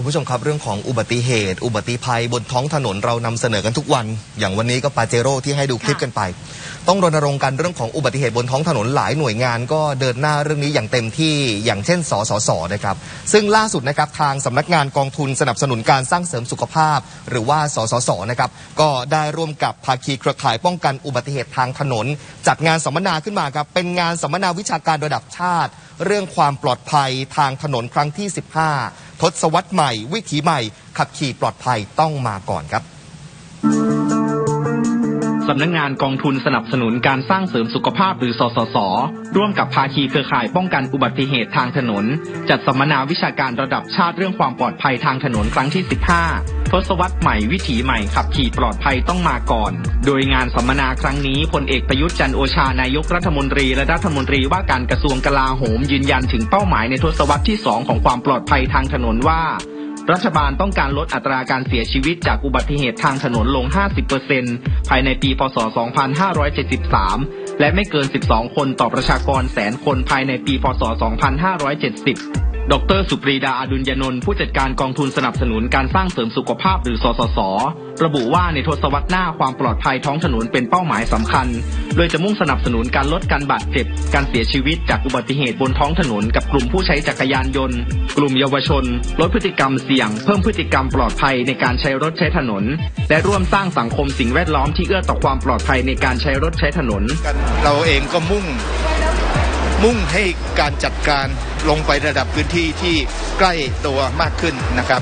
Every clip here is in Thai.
คุณผู้ชมครับเรื่องของอุบัติเหตุ อุบัติภัยบนท้องถนนเรานำเสนอกันทุกวัน อย่างวันนี้ก็ปาเจโร่ที่ให้ดูคลิปกันไป ต้องรณรงค์กันเรื่องของอุบัติเหตุบนท้องถนนหลายหน่วยงานก็เดินหน้าเรื่องนี้อย่างเต็มที่อย่างเช่นสสสนะครับซึ่งล่าสุดนะครับทางสำนักงานกองทุนสนับสนุนการสร้างเสริมสุขภาพ หรือว่าสสสนะครับก็ได้ร่วมกับภาคีเครือข่ายป้องกันอุบัติเหตุทางถนน จัดงานสัมมนาขึ้นมาครับเป็นงานสัมมนาวิชาการระดับชาติ เรื่องความปลอดภัยทางถนนครั้งที่ 15 ทศวรรษใหม่ วิถีใหม่ ขับขี่ปลอดภัยต้องมาก่อนครับสำนักงงานกองทุนสนับสนุนการสร้างเสริมสุขภาพหรือสสส ร่วมกับภาคีเครือข่ายป้องกันอุบัติเหตุทางถนน จัดสัมมนาวิชาการระดับชาติเรื่องความปลอดภัยทางถนนครั้งที่ 15 ทศวรรษใหม่วิถีใหม่ขับขี่ปลอดภัยต้องมาก่อน โดยงานสัมมนาครั้งนี้พลเอกประยุทธ์จันโอชานายกรัฐมนตรีและรัฐมนตรีว่าการกระทรวงกลาโหมยืนยันถึงเป้าหมายในทศวรรษที่ 2 ของความปลอดภัยทางถนนว่า รัฐบาลต้องการลดอัตราการเสียชีวิตจากอุบัติเหตุทางถนนลง 50%ภายในปีพศ 2573 และไม่เกิน 12 คนต่อประชากรแสนคนภายในปีพศ 2570 ดรสุปรีดาอดุลยนนท์ผู้จัดการกองทุนสนับสนุนการสร้างเสริมสุขภาพหรือสสส ระบุว่าในทศวรรษหน้าความปลอดภัยท้องถนนเป็นเป้าหมายสำคัญ โดยจะมุ่งสนับสนุนการลดการบาดเจ็บ การเสียชีวิตจากอุบัติเหตุบนท้องถนนกับกลุ่มผู้ใช้จักรยานยนต์ กลุ่มเยาวชน ลดพฤติกรรมเสี่ยง เพิ่มพฤติกรรมปลอดภัยในการใช้รถใช้ถนน และร่วมสร้างสังคมสิ่งแวดล้อมที่เอื้อต่อความปลอดภัยในการใช้รถใช้ถนนกันเราเองก็มุ่ง มุ่งให้การจัดการลงไประดับพื้นที่ที่ใกล้ตัวมากขึ้นนะครับ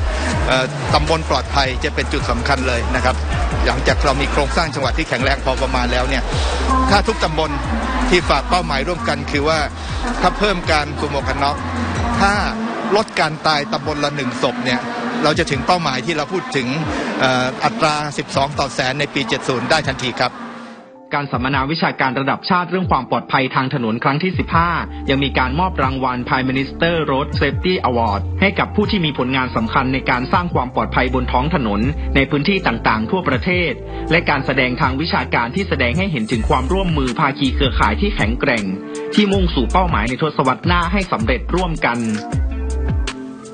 ตำบลปลอดภัยจะเป็นจุดสำคัญเลยนะครับ หลังจากเรามีโครงสร้างจังหวัดที่แข็งแรงพอประมาณแล้วเนี่ยถ้าทุกตำบลที่ฝากเป้าหมายร่วมกัน คือว่าถ้าเพิ่มการสวมหมกันน็อกถ้าลดการตายตำบลละหนึ่งศพเนี่ยเราจะถึงเป้าหมายที่เราพูดถึงอออัตรา 12 ต่อแสนในปี 70 ได้ทันทีครับ การสัมมนาวิชาการระดับชาติเรื่องความปลอดภัยทางถนนครั้งที่ 15 ยังมีการมอบรางวัล Prime Minister Road Safety Award ให้กับผู้ที่มีผลงานสำคัญในการสร้างความปลอดภัยบนท้องถนน ในพื้นที่ต่างๆ ทั่วประเทศ และการแสดงทางวิชาการที่แสดงให้เห็นถึงความร่วมมือภาคีเครือข่ายที่แข็งแกร่ง ที่มุ่งสู่เป้าหมายในทศวรรษหน้าให้สำเร็จร่วมกัน